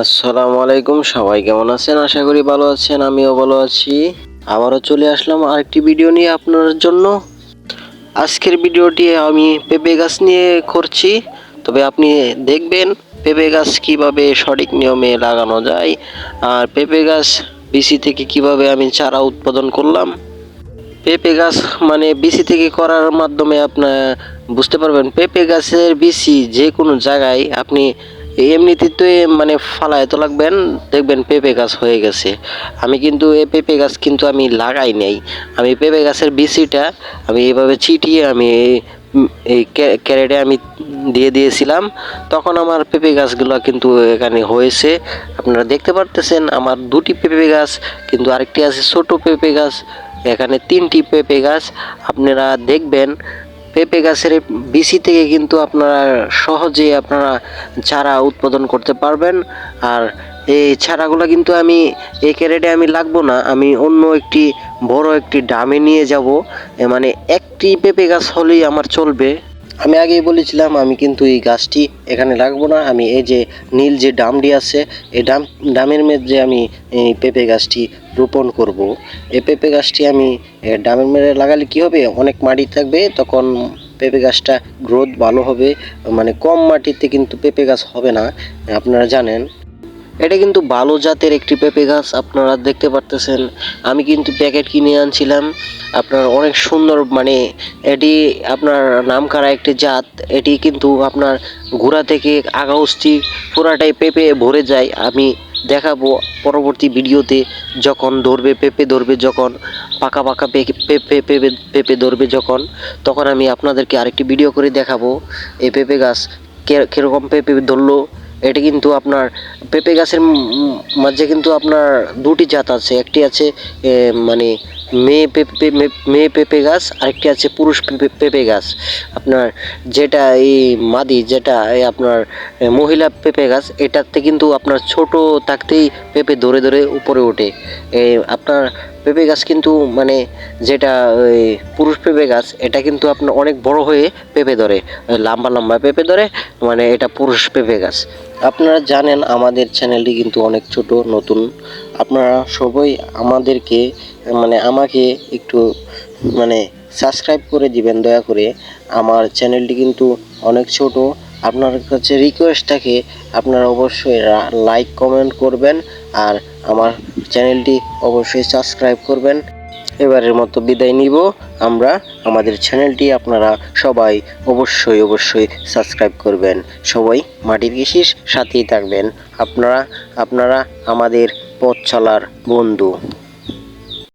আসসালামু আলাইকুম, সবাই কেমন আছেন? আশা করি ভালো আছেন, আমিও ভালো আছি। আবারও চলে আসলাম আরেকটি ভিডিও নিয়ে আপনার জন্য। আজকের ভিডিওটি আমি পেঁপে গাছ নিয়ে করছি। তবে আপনি দেখবেন পেঁপে গাছ কীভাবে সঠিক নিয়মে লাগানো যায় আর পেঁপে গাছ বিসি থেকে কীভাবে আমি চারা উৎপাদন করলাম। পেঁপে গাছ মানে বিসি থেকে করার মাধ্যমে আপনার বুঝতে পারবেন, পেঁপে গাছের বিসি যে কোনো জায়গায় আপনি এমনিতে মানে ফালায় তো লাগবেন, দেখবেন পেঁপে গাছ হয়ে গেছে। আমি কিন্তু এই পেঁপে গাছ কিন্তু আমি লাগাই নাই। আমি পেঁপে গাছের বিসিটা আমি এইভাবে ছিটিয়ে আমি এই ক্যারেটে আমি দিয়ে দিয়েছিলাম। তখন আমার পেঁপে গাছগুলো কিন্তু এখানে হয়েছে। আপনারা দেখতে পারতেছেন আমার দুটি পেঁপে গাছ, কিন্তু আরেকটি আছে ছোট পেঁপে গাছ, এখানে তিনটি পেঁপে গাছ। আপনারা দেখবেন পেঁপে গাছের বিসি থেকে কিন্তু আপনারা সহজে আপনারা চারা উৎপাদন করতে পারবেন। আর এই চারাগুলো কিন্তু আমি এই ক্যারেটে আমি লাগবো না, আমি অন্য একটি বড় একটি ডামে নিয়ে যাব। মানে একটি পেঁপে গাছ হলেই আমার চলবে। আমি আগেই বলেছিলাম, আমি কিন্তু এই গাছটি এখানে রাখব না। আমি এই যে নীল যে ডামটি আছে, এই ডাম, ডামের মধ্যে আমি এই পেঁপে গাছটি রোপণ করব। এই পেঁপে গাছটি আমি ডামের মেরে লাগালে কি হবে? অনেক মাটি থাকবে, তখন পেঁপে গাছটা গ্রোথ ভালো হবে। মানে কম মাটিতে কিন্তু পেঁপে গাছ হবে না। আপনারা জানেন এটা কিন্তু ভালো জাতের একটি পেঁপে গাছ, আপনারা দেখতে পারতেছেন। আমি কিন্তু প্যাকেট কিনে আনছিলাম। আপনার অনেক সুন্দর মানে এটি আপনার নামকরা একটি জাত। এটি কিন্তু আপনার গোড়া থেকে আগা অস্থি পুরাটাই পেঁপে ভরে যায়। আমি দেখাবো পরবর্তী ভিডিওতে যখন ধরবে, পেঁপে ধরবে যখন, পাকা পাকা পেঁপে পেঁপে পেঁপে ধরবে যখন, তখন আমি আপনাদেরকে আরেকটি ভিডিও করে দেখাবো। এই পেঁপে গাছ কীরকম পেঁপে ধরলো এটা কিন্তু আপনার পেঁপে গাছের মাঝে কিন্তু আপনার দুটি জাত আছে। একটি আছে মানে মেয়ে পেঁপে মেয়ে পেঁপে গাছ, আরেকটি আছে পুরুষ পেঁপে গাছ। আপনার যেটা এই মাদি, যেটা এই আপনার মহিলা পেঁপে গাছ, এটাতে কিন্তু আপনার ছোট থাকতেই পেঁপে ধরে ধরে উপরে ওঠে। এই আপনার পেঁপে গাছ কিন্তু মানে যেটা ওই পুরুষ পেঁপে গাছ, এটা কিন্তু আপনার অনেক বড় হয়ে পেঁপে ধরে লম্বা লম্বা পেঁপে ধরে মানে এটা পুরুষ পেঁপে গাছ। আপনারা জানেন আমাদের চ্যানেলটি কিন্তু অনেক ছোট, নতুন। আপনারা সবাই আমাদেরকে মানে আমাকে একটু মানে সাবস্ক্রাইব করে দিবেন দয়া করে। আমার চ্যানেলটি কিন্তু অনেক ছোট। আপনার কাছে রিকোয়েস্ট থাকে, আপনারা অবশ্যই লাইক কমেন্ট করবেন। আর আমার চ্যানেলটি অবশ্যই সাবস্ক্রাইব করবেন। এবারের মতো বিদায় নিব। আমরা আমাদের চ্যানেলটি আপনারা সবাই অবশ্যই অবশ্যই সাবস্ক্রাইব করবেন। সবাই মাটির কৃষির সাথেই থাকবেন। আপনারা আপনারা আমাদের পথ চলার বন্ধু।